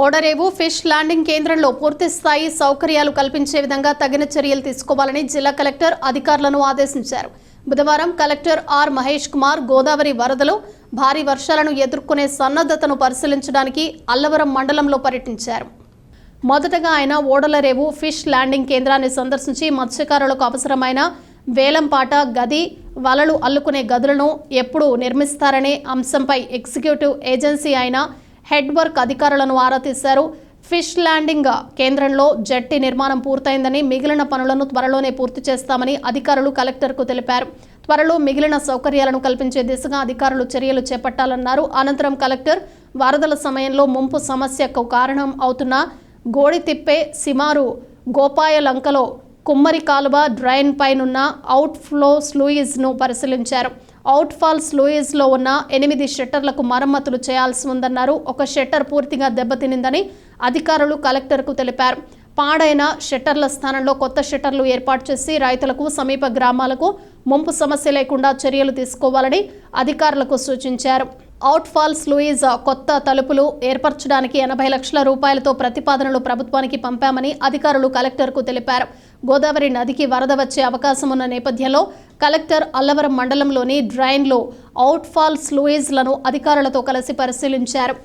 ఓడరేవు fish landing కేంద్రంలో పూర్తిస్థాయి సౌకర్యాలు కల్పించే విధంగా తగిన చర్యలు తీసుకోవాలని జిల్లా కలెక్టర్ అధికారులను ఆదేశించారు. బుధవారం కలెక్టర్ ఆర్ మహేష్ కుమార్ గోదావరి వరదలు భారీ వర్షాలను ఎదుర్కొనే సన్నద్ధతను పరిశీలించడానికి అల్లవరం మండలంలో పర్యటించారు. మొదటగా ఆయన ఓడలరేవు ఫిష్ ల్యాండింగ్ కేంద్రాన్ని సందర్శించి మత్స్యకారులకు అవసరమైన వేలంపాట గది వలలు అల్లుకునే గదులను ఎప్పుడు నిర్మిస్తారనే అంశంపై ఎగ్జిక్యూటివ్ ఏజెన్సీ అయిన హెడ్ వర్క్ అధికారులను ఆరా తీశారు. ఫిష్ ల్యాండింగ్ కేంద్రంలో జట్టి నిర్మాణం పూర్తయిందని మిగిలిన పనులను త్వరలోనే పూర్తి చేస్తామని అధికారులు కలెక్టర్కు తెలిపారు. త్వరలో మిగిలిన సౌకర్యాలను కల్పించే దిశగా అధికారులు చర్యలు చేపట్టాలన్నారు. అనంతరం కలెక్టర్ వరదల సమయంలో ముంపు సమస్యకు కారణం అవుతున్న గోడితిప్పే సిమారు గోపాయలంకలో కుమ్మరి కాలువ డ్రైన్ పైనున్న అవుట్ ఫ్లో స్లూయిజ్ను పరిశీలించారు. అవుట్ ఫాల్ స్లూయిజ్లో ఉన్న ఎనిమిది షట్టర్లకు మరమ్మతులు చేయాల్సి ఉందన్నారు. ఒక షట్టర్ పూర్తిగా దెబ్బతినిందని అధికారులు కలెక్టర్కు తెలిపారు. పాడైన షట్టర్ల స్థానంలో కొత్త షట్టర్లు ఏర్పాటు చేసి రైతులకు సమీప గ్రామాలకు ముంపు సమస్య లేకుండా చర్యలు తీసుకోవాలని అధికారులకు సూచించారు. అవుట్ ఫాల్స్ లూయిజ్ కొత్త తలుపులు ఏర్పరచడానికి ఎనభై లక్షల రూపాయలతో ప్రతిపాదనలు ప్రభుత్వానికి పంపామని అధికారులు కలెక్టర్కు తెలిపారు. గోదావరి నదికి వరద వచ్చే అవకాశం ఉన్న నేపథ్యంలో కలెక్టర్ అల్లవరం మండలంలోని డ్రైన్లో అవుట్ఫాల్ ఫాల్ అధికారులతో కలిసి పరిశీలించారు.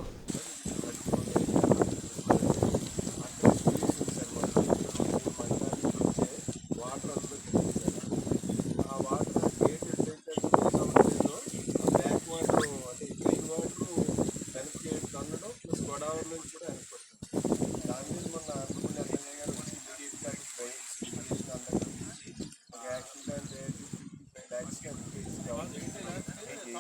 వాటర్ తీసుకెళ్ళి